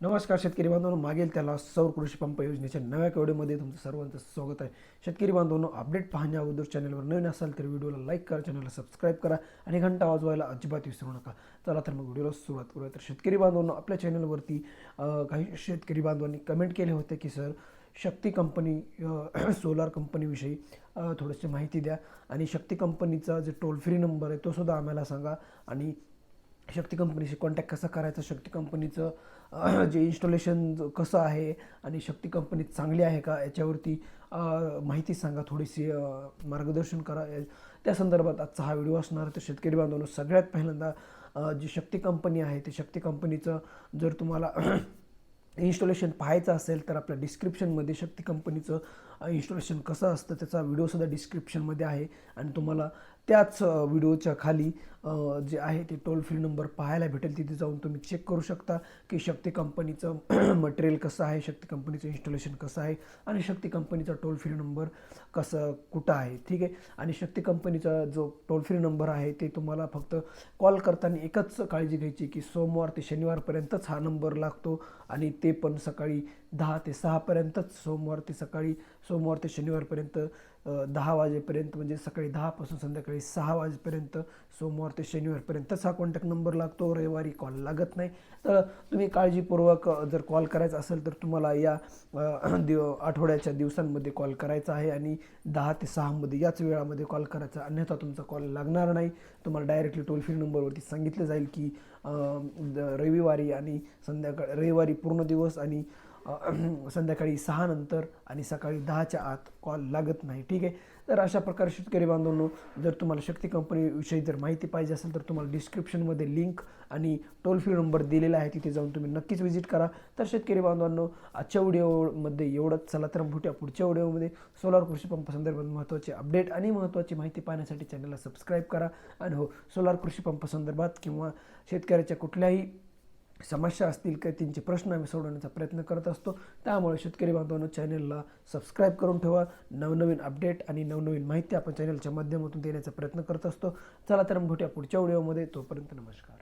नमस्कार शेतकरी बांधवांनो. मागेल त्याला सौर कृषी पंप योजनेच्या नव्या कवडीमध्ये तुमचं सर्वांचं स्वागत आहे. शेतकरी बांधवांनो अपडेट पाहण्या अगोदर चॅनलवर नवीन असाल तर व्हिडिओला लाईक करा चॅनलला सबस्क्राईब करा आणि घंटा वाजवायला अजिबात विसरू नका. चला तर मग व्हिडिओला सुरुवात करूया. तर शेतकरी बांधवांनो आपल्या चॅनलवरती काही शेतकरी बांधवांनी कमेंट केले होते की सर शक्ती कंपनी सोलार कंपनीविषयी थोडीशी माहिती द्या आणि शक्ती कंपनीचा जे टोल फ्री नंबर आहे तो सुद्धा आम्हाला सांगा आणि शक्ती कंपनीशी कॉन्टॅक्ट कसा करायचा? शक्ती कंपनीचं जे इन्स्टॉलेशन कसं आहे आणि शक्ती कंपनी चांगली आहे का? याच्यावरती माहिती सांगा थोडीशी मार्गदर्शन करा. या- त्या संदर्भात आजचा हा व्हिडिओ असणार. तर शेतकरी बांधवांनो सगळ्यात पहिल्यांदा जी शक्ती कंपनी आहे ते शक्ती कंपनीचं जर तुम्हाला इन्स्टॉलेशन पाहायचं असेल तर आपल्या डिस्क्रिप्शनमध्ये शक्ती कंपनीचं इन्स्टॉलेशन कसं असतं त्याचा व्हिडिओसुद्धा डिस्क्रिप्शनमध्ये आहे. आणि तुम्हाला त्याच व्हिडिओच्या खाली जे आहे ते टोल फ्री नंबर पाहायला भेटेल. तिथे जाऊन तुम्ही चेक करू शकता की शक्ती कंपनीचं मटेरियल कसं आहे शक्ती कंपनीचं इन्स्टॉलेशन कसं आहे आणि शक्ती कंपनीचा टोल फ्री नंबर कसं कुठं आहे. ठीक आहे? आणि शक्ती कंपनीचा जो टोल फ्री नंबर आहे ते तुम्हाला फक्त कॉल करताना एकच काळजी घ्यायची की सोमवार ते शनिवारपर्यंतच हा नंबर लागतो आणि ते पण सकाळी दहा ते सहापर्यंतच सोमवार ते सकाळी सोमवार ते शनिवारपर्यंत दहा वाजेपर्यंत म्हणजे सकाळी दहापासून संध्याकाळी सहा वाजेपर्यंत सोमवार ते शनिवारपर्यंतच हा कॉन्टॅक्ट नंबर लागतो. रविवारी कॉल लागत नाही. तर तुम्ही काळजीपूर्वक जर कॉल करायचा असेल तर तुम्हाला या दिव आठवड्याच्या दिवसांमध्ये कॉल करायचा आहे आणि दहा ते सहामध्ये याच वेळामध्ये कॉल करायचा. अन्यथा तुमचा कॉल लागणार नाही. तुम्हाला डायरेक्टली टोल फ्री नंबरवरती सांगितलं जाईल की द- रविवारी आणि संध्याकाळ रविवारी पूर्ण दिवस आणि संध्याकाळी सहा नंतर आणि सकाळी दहाच्या आत कॉल लागत नाही. ठीक आहे? तर अशा प्रकारे शेतकरी बांधवांनो जर तुम्हाला शक्ती कंपनीविषयी जर माहिती पाहिजे असेल तर तुम्हाला डिस्क्रिप्शनमध्ये लिंक आणि टोल फ्री नंबर दिलेला आहे. तिथे जाऊन तुम्ही नक्कीच व्हिजिट करा. तर शेतकरी बांधवांनो आजच्या व्हिडिओमध्ये एवढंच. चला तर भेटूया पुढच्या व्हिडिओमध्ये सोलार कृषी पंप संदर्भात महत्त्वाचे अपडेट आणि महत्त्वाची माहिती पाहण्यासाठी चॅनलला सबस्क्राईब करा. आणि हो सोलार कृषी पंप संदर्भात किंवा शेतकऱ्याच्या कुठल्याही समस्या असतील काही त्यांचे प्रश्न आम्ही सोडवण्याचा प्रयत्न करत असतो. त्यामुळे शेतकरी बांधवांनो चॅनलला सबस्क्राईब करून ठेवा. नवनवीन अपडेट आणि नवनवीन माहिती आपण चॅनलच्या माध्यमातून देण्याचा प्रयत्न करत असतो. चला तर मग भेटूया पुढच्या व्हिडिओमध्ये तोपर्यंत नमस्कार.